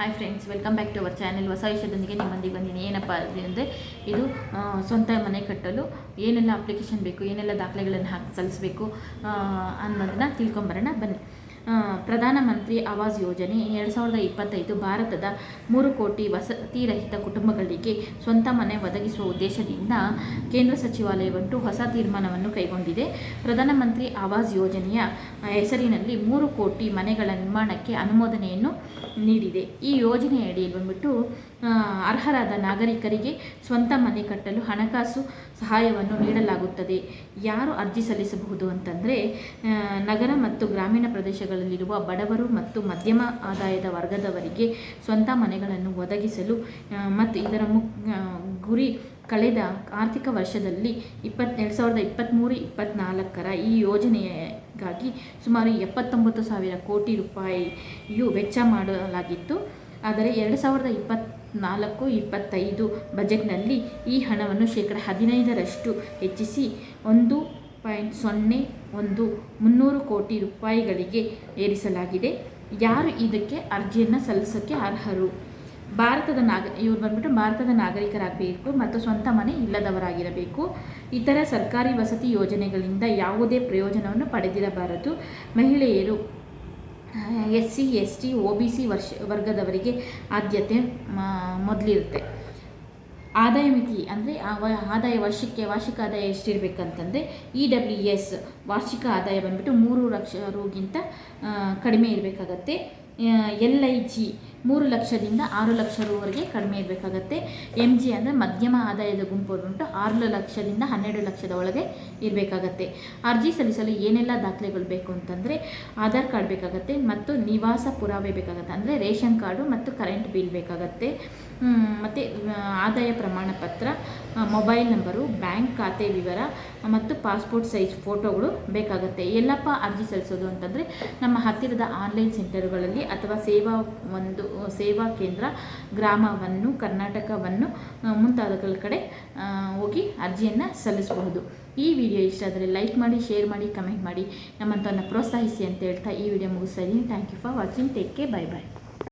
Hi friends welcome back to our channel ಹೊಸ ವಿಷಯದೊಂದಿಗೆ ನಿಮ್ಮೊಂದಿಗೆ ಬಂದಿನಿ ಏನಪ್ಪ ಅಂದರೆ ಇದು ಸ್ವಂತ ಮನೆ ಕಟ್ಟಲು. ಏನೆಲ್ಲ ಅಪ್ಲಿಕೇಶನ್ ಬೇಕು, ಏನೆಲ್ಲ ದಾಖಲೆಗಳನ್ನು ಹಾಕಿ, ಸಲ್ಲಿಸಬೇಕು ಅನ್ನೋದನ್ನ ತಿಳ್ಕೊಂಬರೋಣ ಬನ್ನಿ. ಪ್ರಧಾನಮಂತ್ರಿ ಆವಾಸ್ ಯೋಜನೆ ಎರಡು ಸಾವಿರದ ಇಪ್ಪತ್ತೈದು ಭಾರತದ ಮೂರು ಕೋಟಿ ವಸತಿ ರಹಿತ ಕುಟುಂಬಗಳಿಗೆ ಸ್ವಂತ ಮನೆ ಒದಗಿಸುವ ಉದ್ದೇಶದಿಂದ ಕೇಂದ್ರ ಸಚಿವಾಲಯವಂಟು ಹೊಸ ತೀರ್ಮಾನವನ್ನು ಕೈಗೊಂಡಿದೆ. ಪ್ರಧಾನಮಂತ್ರಿ ಆವಾಸ್ ಯೋಜನೆಯ ಹೆಸರಿನಲ್ಲಿ ಮೂರು ಕೋಟಿ ಮನೆಗಳ ನಿರ್ಮಾಣಕ್ಕೆ ಅನುಮೋದನೆಯನ್ನು ನೀಡಿದೆ. ಈ ಯೋಜನೆಯಡಿ ಬಂದ್ಬಿಟ್ಟು ಅರ್ಹರಾದ ನಾಗರಿಕರಿಗೆ ಸ್ವಂತ ಮನೆ ಕಟ್ಟಲು ಹಣಕಾಸು ಸಹಾಯವನ್ನು ನೀಡಲಾಗುತ್ತದೆ. ಯಾರು ಅರ್ಜಿ ಸಲ್ಲಿಸಬಹುದು ಅಂತಂದರೆ ನಗರ ಮತ್ತು ಗ್ರಾಮೀಣ ಪ್ರದೇಶಗಳಲ್ಲಿರುವ ಬಡವರು ಮತ್ತು ಮಧ್ಯಮ ಆದಾಯದ ವರ್ಗದವರಿಗೆ ಸ್ವಂತ ಮನೆಗಳನ್ನು ಒದಗಿಸಲು ಮತ್ತು ಇದರ ಮುಕ್ ಗುರಿ ಕಳೆದ ಆರ್ಥಿಕ ವರ್ಷದಲ್ಲಿ ಇಪ್ಪತ್ ಎರಡು ಸಾವಿರದ ಇಪ್ಪತ್ತ್ಮೂರು ಇಪ್ಪತ್ತ್ನಾಲ್ಕರ ಈ ಯೋಜನೆಗಾಗಿ ಸುಮಾರು ಎಪ್ಪತ್ತೊಂಬತ್ತು ಸಾವಿರ ಕೋಟಿ ರೂಪಾಯಿಯು ವೆಚ್ಚ ಮಾಡಲಾಗಿತ್ತು. ಆದರೆ ಎರಡು ಸಾವಿರದ ಇಪ್ಪತ್ತ್ನಾಲ್ಕು ಇಪ್ಪತ್ತೈದು ಬಜೆಟ್ನಲ್ಲಿ ಈ ಹಣವನ್ನು ಶೇಕಡ ಹದಿನೈದರಷ್ಟು ಹೆಚ್ಚಿಸಿ ಒಂದು ಪಾಯಿಂಟ್ ಸೊನ್ನೆ ಒಂದು ಮುನ್ನೂರು ಕೋಟಿ ರೂಪಾಯಿಗಳಿಗೆ ಏರಿಸಲಾಗಿದೆ. ಯಾರು ಇದಕ್ಕೆ ಅರ್ಜಿಯನ್ನು ಸಲ್ಲಿಸೋಕ್ಕೆ ಅರ್ಹರು? ಭಾರತದ ನಾಗ, ಇವರು ಬಂದ್ಬಿಟ್ಟು ಭಾರತದ ನಾಗರಿಕರಾಗಬೇಕು ಮತ್ತು ಸ್ವಂತ ಮನೆ ಇಲ್ಲದವರಾಗಿರಬೇಕು. ಇತರ ಸರ್ಕಾರಿ ವಸತಿ ಯೋಜನೆಗಳಿಂದ ಯಾವುದೇ ಪ್ರಯೋಜನವನ್ನು ಪಡೆದಿರಬಾರದು. ಮಹಿಳೆಯರು S C S T O B C ವರ್ಷ, ವರ್ಗದವರಿಗೆ ಆದ್ಯತೆ ಮೊದಲಿರುತ್ತೆ. ಆದಾಯ ಮಿತಿ ಅಂದರೆ ಆದಾಯ ವರ್ಷಕ್ಕೆ ವಾರ್ಷಿಕ ಆದಾಯ ಎಷ್ಟಿರಬೇಕಂತಂದರೆ ಇ ಡಬ್ಲ್ಯೂ ಎಸ್ ವಾರ್ಷಿಕ ಆದಾಯ ಬಂದ್ಬಿಟ್ಟು ಮೂರು ಲಕ್ಷ ರೂಗಿಂತ ಕಡಿಮೆ ಇರಬೇಕಾಗತ್ತೆ. ಎಲ್ ಐ ಜಿ ಮೂರು ಲಕ್ಷದಿಂದ ಆರು ಲಕ್ಷ ರೂವರೆಗೆ ಕಡಿಮೆ ಇರಬೇಕಾಗತ್ತೆ. ಎಂ ಜಿ ಅಂದರೆ ಮಧ್ಯಮ ಆದಾಯದ ಗುಂಪು ಉಂಟು ಆರು ಲಕ್ಷದಿಂದ ಹನ್ನೆರಡು ಲಕ್ಷದ ಒಳಗೆ ಇರಬೇಕಾಗತ್ತೆ. ಅರ್ಜಿ ಸಲ್ಲಿಸಲು ಏನೆಲ್ಲ ದಾಖಲೆಗಳು ಬೇಕು ಅಂತಂದರೆ ಆಧಾರ್ ಕಾರ್ಡ್ ಬೇಕಾಗತ್ತೆ ಮತ್ತು ನಿವಾಸ ಪುರಾವೆ ಬೇಕಾಗತ್ತೆ. ಅಂದರೆ ರೇಷನ್ ಕಾರ್ಡು ಮತ್ತು ಕರೆಂಟ್ ಬಿಲ್ ಬೇಕಾಗತ್ತೆ. ಮತ್ತು ಆದಾಯ ಪ್ರಮಾಣ ಪತ್ರ ಮೊಬೈಲ್ ನಂಬರು, ಬ್ಯಾಂಕ್ ಖಾತೆ ವಿವರ ಮತ್ತು ಪಾಸ್ಪೋರ್ಟ್ ಸೈಜ್ ಫೋಟೋಗಳು ಬೇಕಾಗುತ್ತೆ. ಎಲ್ಲಪ್ಪ ಅರ್ಜಿ ಸಲ್ಲಿಸೋದು ಅಂತಂದರೆ ನಮ್ಮ ಹತ್ತಿರದ ಆನ್ಲೈನ್ ಸೆಂಟರ್ಗಳಲ್ಲಿ ಅಥವಾ ಸೇವಾ ಒಂದು ಸೇವಾ ಕೇಂದ್ರ ಗ್ರಾಮವನ್ನು, ಕರ್ನಾಟಕವನ್ನು ಮುಂತಾದಗಳ ಕಡೆ ಹೋಗಿ ಅರ್ಜಿಯನ್ನು ಸಲ್ಲಿಸಬಹುದು. ಈ ವಿಡಿಯೋ ಇಷ್ಟ ಆದರೆ ಲೈಕ್ ಮಾಡಿ, ಶೇರ್ ಮಾಡಿ, ಕಮೆಂಟ್ ಮಾಡಿ. ನಮ್ಮಂಥವನ್ನು ಪ್ರೋತ್ಸಾಹಿಸಿ ಅಂತ ಹೇಳ್ತಾ ಈ ವಿಡಿಯೋ ಮುಗಿಸ್ತಾ ಇದ್ದೀನಿ. Thank you for watching take care bye bye